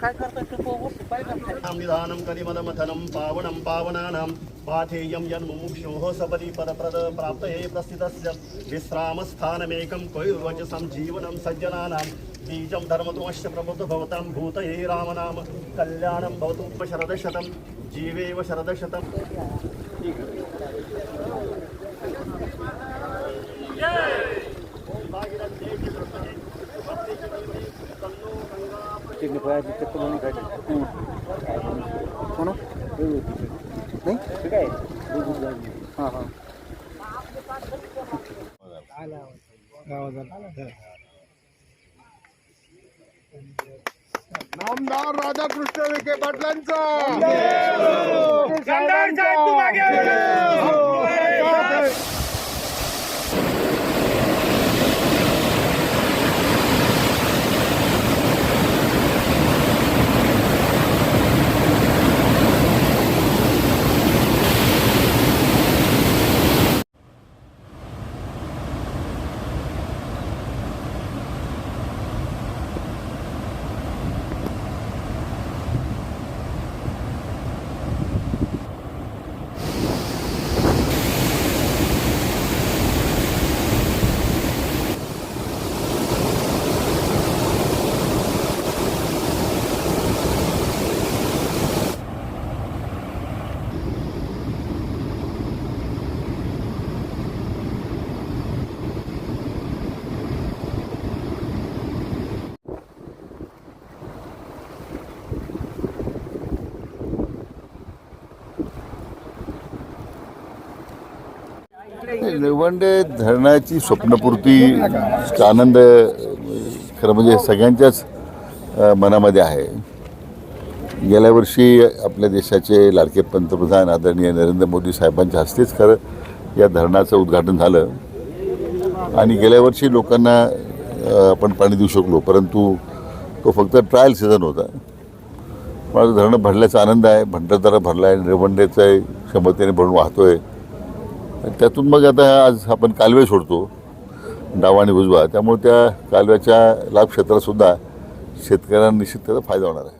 काय करतात ते? बघू, पाहिजे ना खाली. निधानं कलिमलमथनं पावनं पावनानां पाथेयं यन्मुमुक्षोः सपदि पदप्रद प्राप्तये प्रस्थितस्य विश्रामस्थानमेकं कैर्वचसं जीवनं सज्जनानां बीजं धर्मतुमश्च प्रबुद्ध भवतां भूतये रामनाम। कल्याणं भवतु शरदशतं। जीवेव शरदशतं हो ना? नाही? हां, हां. नामदार राधाकृष्ण विखे पाटलांचा! निवंडे धरणाची स्वप्नपूर्ती आनंद खरं म्हणजे सगळ्यांच्याच मनामध्ये आहे. गेल्या वर्षी आपल्या देशाचे लाडके पंतप्रधान आदरणीय नरेंद्र मोदी साहेबांच्या हस्तेच खरं या धरणाचं उद्घाटन झालं. आणि गेल्या वर्षी लोकांना आपण पाणी देऊ शकलो परंतु तो फक्त ट्रायल सीझन होता. माझं धरणं भरल्याचा आनंद आहे भंडारदारा भरला आहे निवंडेचं क्षमतेने भरून वाहतो आहे त्यातून मग आता आज आपण कालवे सोडतो डावा आणि उजवा. त्यामुळे त्या कालव्याच्या लाभ क्षेत्रातसुद्धा शेतकऱ्यांना निश्चित त्याचा फायदा होणार आहे.